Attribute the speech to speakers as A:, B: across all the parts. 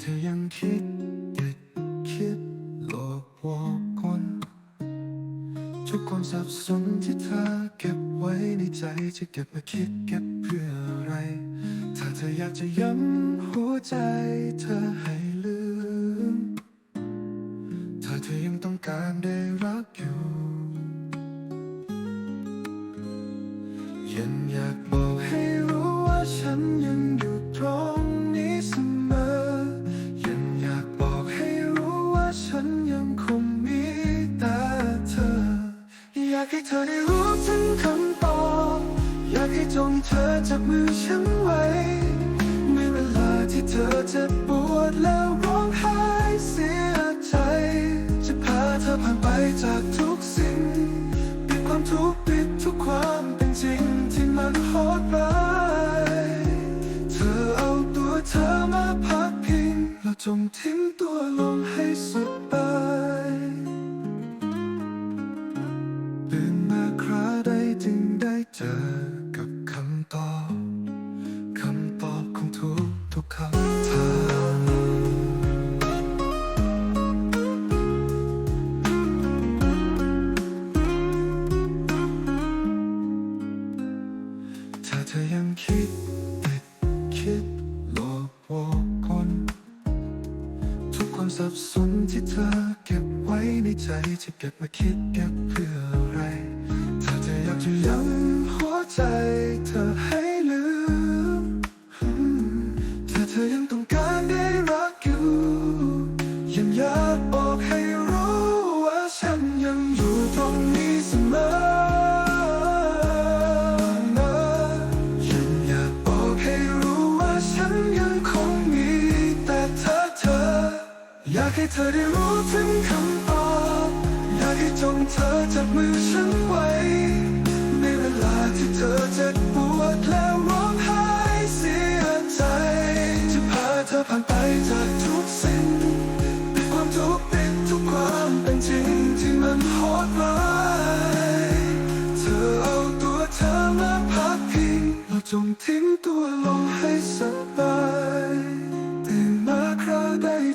A: เธอยังคิดติดคิดหลอกวอกคนทุกความสับสนที่เธอเก็บไว้ในใจจะเก็บมาคิดเก็บเพื่ออะไร ถ้าเธออยากจะย้ำหัวใจเธอให้ลืม ถ้าเธอยังต้องการได้รักอยู่ยังอยาก ยังคงมีแต่เธอ อยากให้เธอได้รู้ถึงคำตอบอยากให้จงเธอจับมือฉันไว้ในเวลาที่เธอเจ็บปวดแล้วร้องไห้เสียใจ จะพาเธอผ่านไปจากทุก จงทิ้งตัวลงให้สุดไปตื่นมาคราใดจึงได้เจอกับคำตอบคำตอบของทุกทุกๆคำถามถ้าเธอยังคิดติดคิด ความสับสนที่เธอเก็บไว้ในใจจะเก็บมาคิดเก็บเพื่ออะไรถ้าเธออยากจะย้ำหัวใจเธอ อยากให้เธอได้รู้ถึงคำตอบอยากให้จงเธอจับมือฉันไว้ ในเวลาที่เธอเจ็บปวดแล้วร้องไห้เสียใจ จะพาเธอผ่านไปจากทุกสิ่งติดความทุกข์ติดทุกความเป็นจริงที่มันโหดร้ายเธอเอาตัวเธอมาพักพิงเราจงทิ้งตัวลงให้สบาย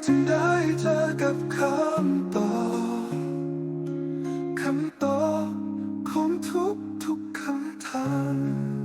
A: จึงได้เจอกับคำตอบคำตอบของทุกทุกคำถาม